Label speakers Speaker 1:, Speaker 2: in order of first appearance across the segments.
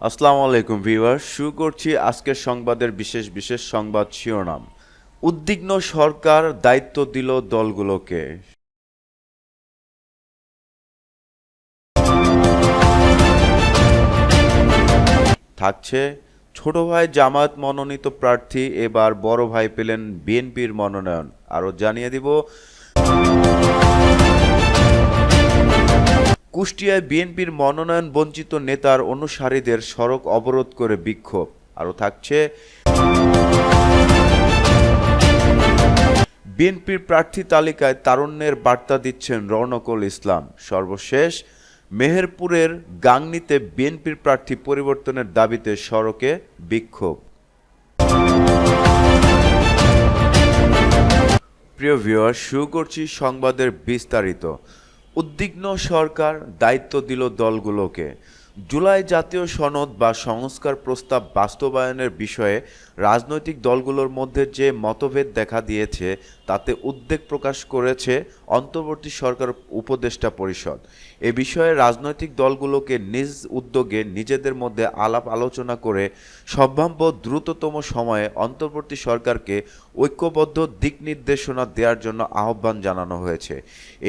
Speaker 1: আসসালামু আলাইকুম ভিউয়ার শুরু করছি আজকের সংবাদের বিশেষ বিশেষ সংবাদ শিরোনাম। উদ্বিগ্ন সরকার দায়িত্ব দিল দলগুলোকে। থাকছে, ছোট ভাই জামায়াত মনোনীত প্রার্থী, এবার বড় ভাই পেলেন বিএনপির মনোনয়ন। আরও জানিয়ে দিব। কুষ্টিয়ায় বিএনপির মনোনয়ন বঞ্চিত নেতার অনুসারীদের সড়ক অবরোধ করে বিক্ষোভ। আরও থাকছে, বিএনপির প্রার্থী তালিকায় তারুণ্যের বার্তা দিচ্ছেন রৌনকুল ইসলাম। সর্বশেষ, মেহেরপুরের গাংনীতে বিএনপির প্রার্থী পরিবর্তনের দাবিতে সড়কে বিক্ষোভ। প্রিয় ভিউয়ার শুরু করছি সংবাদের বিস্তারিত। উদ্বিগ্ন সরকার দায়িত্ব দিল দলগুলোকে। জুলাই জাতীয় সনদ বা সংস্কার প্রস্তাব বাস্তবায়নের বিষয়ে রাজনৈতিক দলগুলোর মধ্যে যে মতভেদ দেখা দিয়েছে, তাতে উদ্বেগ প্রকাশ করেছে অন্তর্বর্তী সরকার উপদেষ্টা পরিষদ। এ বিষয়ে রাজনৈতিক দলগুলোকে নিজ উদ্যোগে নিজেদের মধ্যে আলাপ আলোচনা করে সম্ভাব্য দ্রুততম সময়ে অন্তর্বর্তী সরকারকে ঐক্যবদ্ধ দিক নির্দেশনা দেওয়ার জন্য আহ্বান জানানো হয়েছে।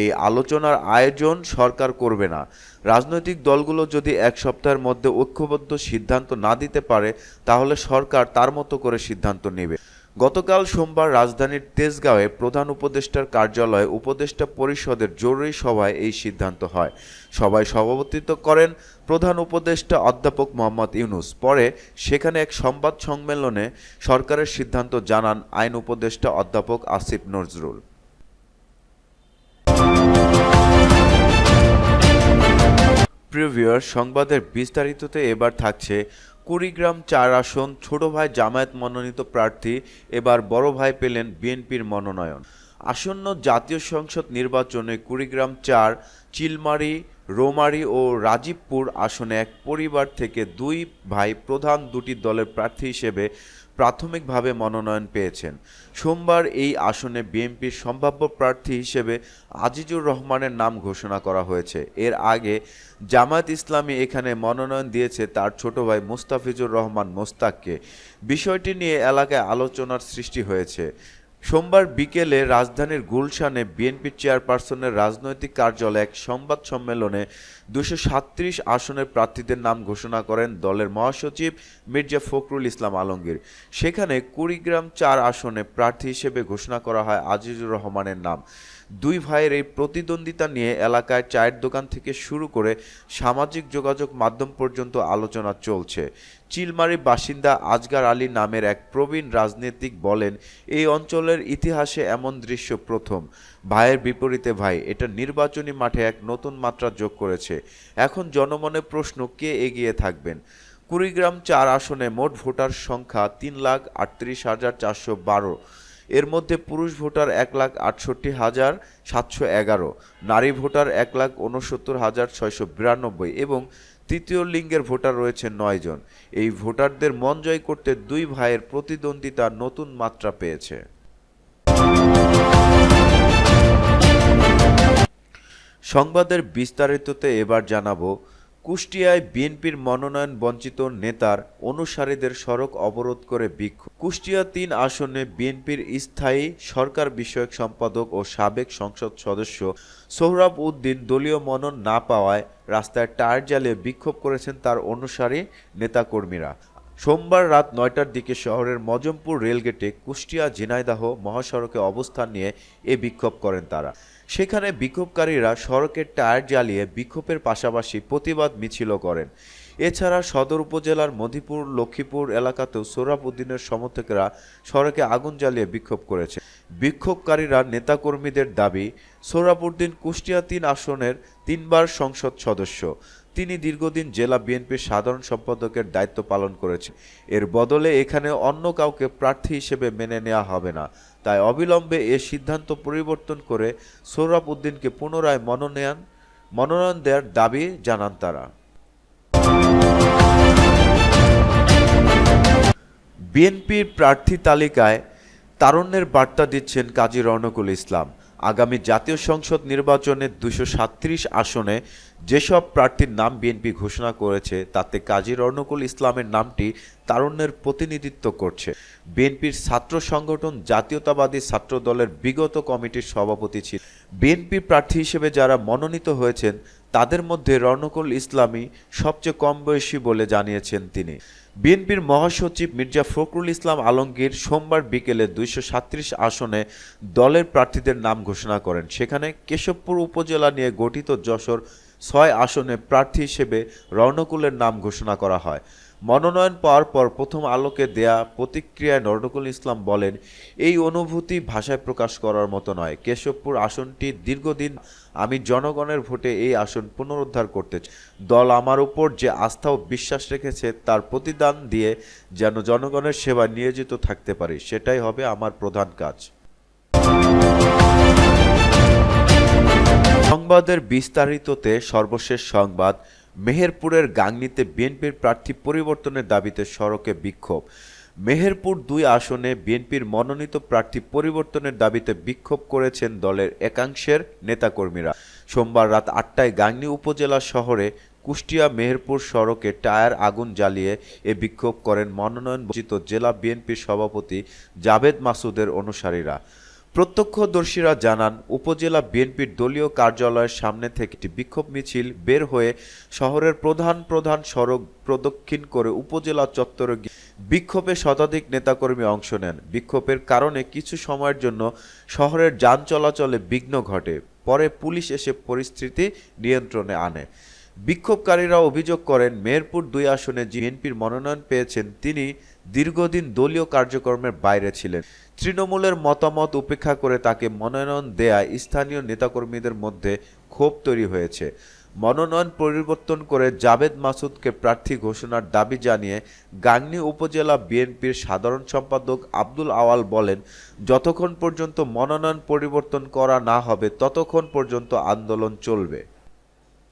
Speaker 1: এই আলোচনার আয়োজন সরকার করবে না। রাজনৈতিক দলগুলো যদি এক সপ্তাহের মধ্যে ঐক্যবদ্ধ সিদ্ধান্ত না দিতে পারে, তাহলে সরকার তার মতো করে সিদ্ধান্ত নেবে। গতকাল সোমবার রাজধানীর তেজগাঁওয়ে প্রধান উপদেষ্টার কার্যালয়ে উপদেষ্টা পরিষদের জরুরি সভায় এই সিদ্ধান্ত হয়। সভায় সভাপতিত্ব করেন প্রধান উপদেষ্টা অধ্যাপক মোহাম্মদ ইউনুস। পরে সেখানে এক সংবাদ সম্মেলনে সরকারের সিদ্ধান্ত জানান আইন উপদেষ্টা অধ্যাপক আসিফ নজরুল। প্রিভিয়ার সংবাদের বিস্তারিততে এবার থাকছে কুড়িগ্রাম চার আসন, ছোট ভাই জামায়াত মনোনীত প্রার্থী, এবার বড় ভাই পেলেন বিএনপির মনোনয়ন। আসন্ন জাতীয় সংসদ নির্বাচনে কুড়িগ্রাম চার, চিলমারি রোমারি ও রাজীবপুর আসনে এক পরিবার থেকে দুই ভাই প্রধান দুটি দলের প্রার্থী হিসেবে প্রাথমিকভাবে মনোনয়ন পেয়েছেন। সোমবার এই আসনে বিএনপির সম্ভাব্য প্রার্থী হিসেবে আজিজুর রহমানের নাম ঘোষণা করা হয়েছে। এর আগে জামায়াত ইসলামী এখানে মনোনয়ন দিয়েছে তার ছোট ভাই মুস্তাফিজুর রহমান মোস্তাককে। বিষয়টি নিয়ে এলাকায় আলোচনার সৃষ্টি হয়েছে। সোমবার বিকেলে রাজধানীর গুলশানে বিএনপি চেয়ারপারসনের রাজনৈতিক কার্যালয়ে এক সংবাদ সম্মেলনে দুশো সাত্রিশ আসনের প্রার্থীদের নাম ঘোষণা করেন দলের মহাসচিব মির্জা ফখরুল ইসলাম আলমগীর। সেখানে কুড়িগ্রাম চার আসনে প্রার্থী হিসেবে ঘোষণা করা হয় আজিজুর রহমানের নাম। দুই ভাইয়ের এই প্রতিদ্বন্দ্বিতা নিয়ে এলাকায় চায়ের দোকান থেকে শুরু করে সামাজিক যোগাযোগ মাধ্যম পর্যন্ত আলোচনা চলছে। চিলমারি বাসিন্দা আজগার আলী নামের এক প্রবীণ রাজনীতিক বলেন, এই অঞ্চলের ইতিহাসে এমন দৃশ্য প্রথম। ভাইয়ের বিপরীতে ভাই, এটা নির্বাচনী মাঠে এক নতুন মাত্রা যোগ করেছে। এখন জনমনে প্রশ্ন, কে এগিয়ে থাকবেন? কুড়িগ্রাম চার আসনে মোট ভোটার সংখ্যা তিন লাখ আটত্রিশ হাজার চারশো বারো। এর মধ্যে পুরুষ ভোটার এক লাখ আটষট্টি হাজার সাতশো এগারো, নারী ভোটার এক লাখ উনসত্তর হাজার ছয়শো বিরানব্বই এবং তৃতীয় লিঙ্গের ভোটার রয়েছে নয় জন। এই ভোটারদের মন জয় করতে দুই ভাইয়ের প্রতিদ্বন্দ্বিতা নতুন মাত্রা পেয়েছে। সংবাদের বিস্তারিততে এবার জানাব কুষ্টিয়ায় বিএনপির মনোনয়ন বঞ্চিত নেতার অনুসারীদের সড়ক অবরোধ করে বিক্ষোভ। কুষ্টিয়া তিন আসনে বিএনপির স্থায়ী সরকার বিষয়ক সম্পাদক ও সাবেক সংসদ সদস্য সোহরাব উদ্দিন দলীয় মনন না পাওয়ায় রাস্তায় টায়ার জ্বালিয়ে বিক্ষোভ করেছেন তার অনুসারী নেতাকর্মীরা। সোমবার রাত নয়টার দিকে শহরের মজমপুর রেলগেটে কুষ্টিয়া ঝিনাইদাহ মহাসড়কে অবস্থান নিয়ে এ বিক্ষোভ করেন তারা। সেখানে বিক্ষোভকারীরা সড়কের টায়ার জ্বালিয়ে বিক্ষোভের পাশাপাশি প্রতিবাদ মিছিলও করেন। এছাড়া সদর উপজেলার মধিপুর, লক্ষ্মীপুর এলাকাতেও সোহরাব উদ্দিনের সমর্থকেরা সড়কে আগুন জ্বালিয়ে বিক্ষোভ করেছে। বিক্ষোভকারীরা নেতাকর্মীদের দাবি সোহরাব উদ্দিন কুষ্টিয়া তিন আসনের তিনবার সংসদ সদস্য। তিনি দীর্ঘদিন জেলা বিএনপির সাধারণ সম্পাদকের দায়িত্ব পালন করেছে। এর বদলে এখানে অন্য কাউকে প্রার্থী হিসেবে মেনে নেওয়া হবে না। তাই অবিলম্বে এ সিদ্ধান্ত পরিবর্তন করে সোহরাব উদ্দিনকে পুনরায় মনোনয়ন মনোনয়ন দেওয়ার দাবি জানান তারা। বিএনপির প্রার্থী তালিকায় তারুণ্যের বার্তা দিচ্ছেন কাজী রনকুল ইসলাম। আগামী জাতীয় সংসদ নির্বাচনে দুশো আসনে যেসব প্রার্থীর নাম বিএনপি ঘোষণা করেছে, তাতে কাজী রর্ণকুল ইসলামের নামটি তারুণ্যের প্রতিনিধিত্ব করছে। বিএনপির ছাত্র সংগঠন জাতীয়তাবাদী ছাত্র দলের বিগত কমিটির সভাপতি ছিল বিএনপি প্রার্থী হিসেবে যারা মনোনীত হয়েছেন, তাদের মধ্যে রর্ণকুল ইসলামী সবচেয়ে কম বয়সী বলে জানিয়েছেন তিনি। বিএনপির মহাসচিব মির্জা ফখরুল ইসলাম আলমগীর সোমবার বিকেলে দুইশো আসনে দলের প্রার্থীদের নাম ঘোষণা করেন। সেখানে কেশবপুর উপজেলা নিয়ে গঠিত যশোর ছয় আসনে প্রার্থী হিসেবে রর্ণকুলের নাম ঘোষণা করা হয় মনোনয়ন পাওয়ার পর প্রথম আলোকে দেয়া প্রতিক্রিয়ায় রর্ণকুল ইসলাম বলেন, এই অনুভূতি ভাষায় প্রকাশ করার মতো নয় কেশবপুর আসনটি দীর্ঘদিন আমি জনগণের ভোটে এই আসন পুনরুদ্ধার করতে। দল আমার উপর যে আস্থা ও বিশ্বাস রেখেছে, তার প্রতিদান দিয়ে যেন জনগণের সেবায় নিয়োজিত থাকতে পারি, সেটাই হবে আমার প্রধান কাজ সংবাদের বিস্তারিততে সর্বশেষ সংবাদ, মেহেরপুরের গাংনীতে বিএনপির প্রার্থী পরিবর্তনের দাবিতে সড়কে বিক্ষোভ। মেহেরপুর দুই আসনে বিএনপির মনোনীত প্রার্থী পরিবর্তনের দাবিতে বিক্ষোভ করেছেন দলের একাংশের নেতাকর্মীরা। সোমবার রাত আটটায় গাংনী উপজেলা শহরে কুষ্টিয়া মেহেরপুর সড়কে টায়ার আগুন জ্বালিয়ে এ বিক্ষোভ করেন মনোনয়ন বঞ্চিত জেলা বিএনপির সভাপতি জাভেদ মাসুদের অনুসারীরা। প্রত্যক্ষদর্শীরা জানান, উপজেলা বিএনপির দলীয় কার্যালয়ের সামনে থেকে একটি বিক্ষোভ মিছিল বের হয়ে শহরের প্রধান প্রধান সড়ক প্রদক্ষিণ করে উপজেলা চত্বরে বিক্ষোভে শতাধিক নেতাকর্মী অংশ নেন। বিক্ষোভের কারণে কিছু সময়ের জন্য শহরের যান চলাচলে বিঘ্ন ঘটে। পরে পুলিশ এসে পরিস্থিতি নিয়ন্ত্রণে আনে। বিক্ষোভকারীরা অভিযোগ করেন, মেহেরপুর দুই আসনে বিএনপির মনোনয়ন পেয়েছেন তিনি, দীর্ঘদিন দলীয় কার্যক্রমের বাইরে ছিলেন। তৃণমূলের মতামত উপেক্ষা করে তাকে মনোনয়ন দেয়ায় স্থানীয় নেতাকর্মীদের মধ্যে ক্ষোভ তৈরি হয়েছে। মনোনয়ন পরিবর্তন করে জাভেদ মাসুদকে প্রার্থী ঘোষণার দাবি জানিয়ে গাংনী উপজেলা বিএনপির সাধারণ সম্পাদক আব্দুল আওয়াল বলেন, যতক্ষণ পর্যন্ত মনোনয়ন পরিবর্তন করা না হবে, ততক্ষণ পর্যন্ত আন্দোলন চলবে।